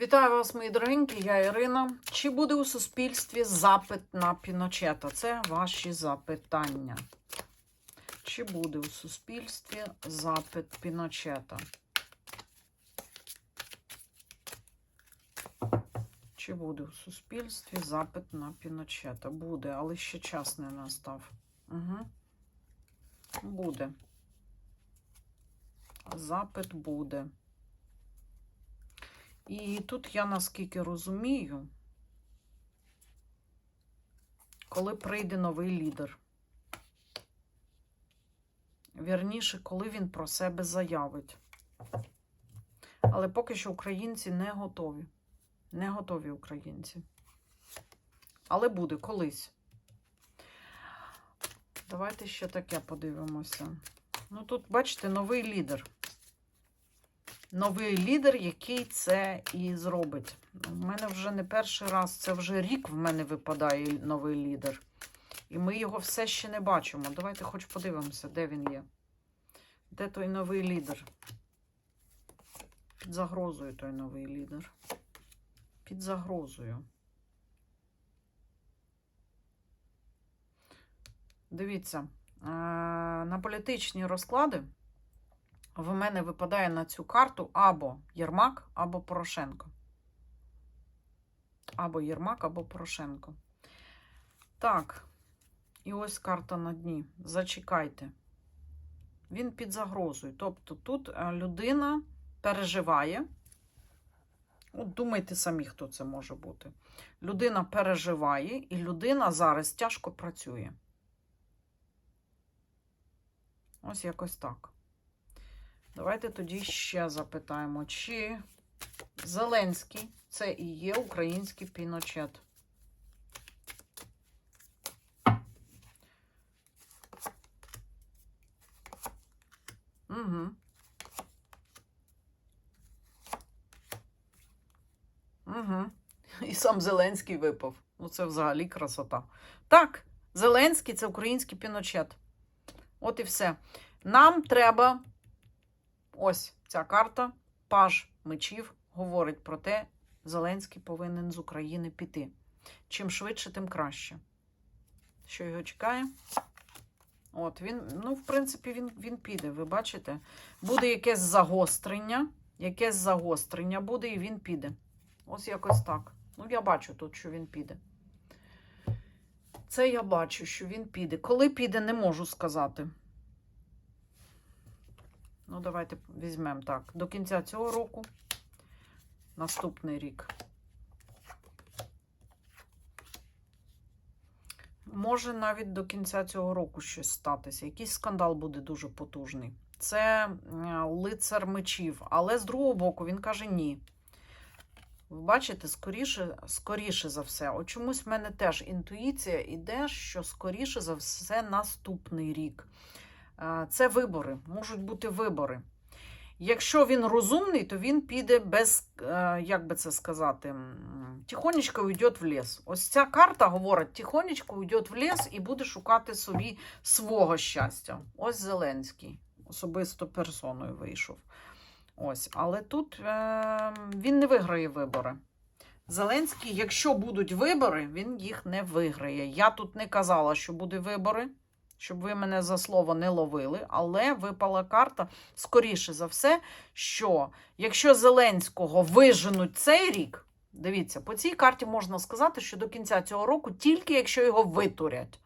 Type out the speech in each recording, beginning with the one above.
Вітаю вас, мої дорогенькі, я Ірина. Чи буде у суспільстві запит на Піночета? Це ваші запитання. Чи буде у суспільстві запит Піночета? Чи буде у суспільстві запит на Піночета? Буде, але ще час не настав. Угу. Буде. Запит буде. І тут я наскільки розумію, коли прийде новий лідер. Вірніше, коли він про себе заявить. Але поки що українці не готові. Не готові українці. Але буде колись. Давайте ще таке подивимося. Ну, тут, бачите, новий лідер новий лідер, який це і зробить. У мене вже не перший раз, це вже рік в мене випадає новий лідер. І ми його все ще не бачимо. Давайте хоч подивимося, де він є. Де той новий лідер? Під загрозою той новий лідер. Під загрозою. Дивіться, е, на політичні розклади в мене випадає на цю карту або Єрмак, або Порошенко. Або Єрмак, або Порошенко. Так, і ось карта на дні. Зачекайте. Він під загрозою. Тобто тут е, людина переживає. От думайте самі, хто це може бути. Людина переживає, і людина зараз тяжко працює. Ось якось так. Давайте тоді ще запитаємо, чи Зеленський це і є український піночет. Угу. Угу. І сам Зеленський випав. Ну, це взагалі красота. Так, Зеленський це український піночет. От і все. Нам треба Ось ця карта, паж мечів, говорить про те, Зеленський повинен з України піти. Чим швидше, тим краще. Що його чекає? От, він, ну, в принципі, він, він піде, ви бачите? Буде якесь загострення, якесь загострення буде, і він піде. Ось якось так. Ну, я бачу тут, що він піде. Це я бачу, що він піде. Коли піде, не можу сказати. Ну, давайте візьмемо так. До кінця цього року, наступний рік. Може навіть до кінця цього року щось статися. Якийсь скандал буде дуже потужний. Це лицар мечів. Але з другого боку, він каже ні. Ви бачите, скоріше, скоріше за все. От чомусь в мене теж інтуїція іде, що скоріше за все наступний рік. Це вибори, можуть бути вибори. Якщо він розумний, то він піде без, як би це сказати, тихонечко уйде в ліс. Ось ця карта говорить: тихонечко уйде в ліс і буде шукати собі свого щастя. Ось Зеленський, особисто персоною вийшов. Ось, Але тут е, він не виграє вибори. Зеленський, якщо будуть вибори, він їх не виграє. Я тут не казала, що буде вибори щоб ви мене за слово не ловили, але випала карта, скоріше за все, що якщо Зеленського виженуть цей рік, дивіться, по цій карті можна сказати, що до кінця цього року, тільки якщо його витурять.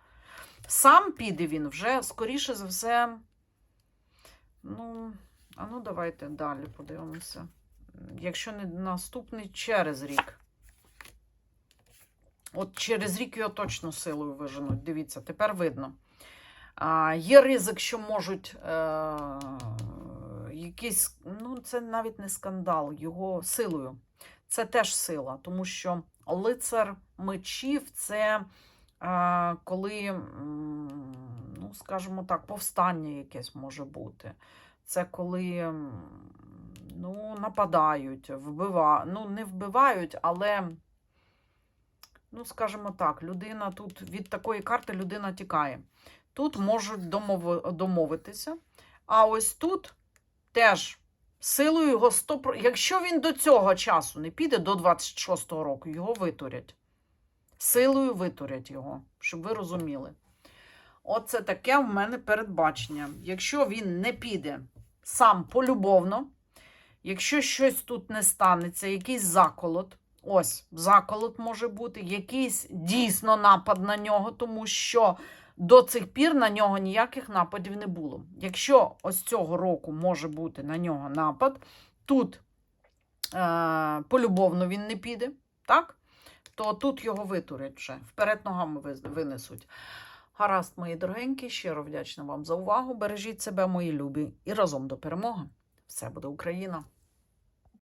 Сам піде він вже, скоріше за все. Ну, а ну давайте далі подивимося. Якщо не наступний, через рік. От через рік його точно силою виженуть. Дивіться, тепер видно. Є ризик, що можуть е, якийсь, ну, це навіть не скандал, його силою. Це теж сила, тому що лицар мечів це е, коли, ну, скажімо так, повстання якесь може бути. Це коли ну, нападають, вбивають, ну, не вбивають, але, ну, скажімо так, людина тут від такої карти людина тікає. Тут можуть домовитися. А ось тут теж Силою його 100%. Якщо він до цього часу не піде, до 26-го року, його витурять. Силою витурять його, щоб ви розуміли. Оце таке в мене передбачення. Якщо він не піде сам полюбовно, якщо щось тут не станеться, якийсь заколот, ось заколот може бути, якийсь дійсно напад на нього, тому що до цих пір на нього ніяких нападів не було. Якщо ось цього року може бути на нього напад, тут е, полюбовно він не піде, так? то тут його витурять вже, вперед ногами винесуть. Гаразд, мої дорогенькі, щиро вдячна вам за увагу. Бережіть себе, мої любі, і разом до перемоги. Все буде Україна!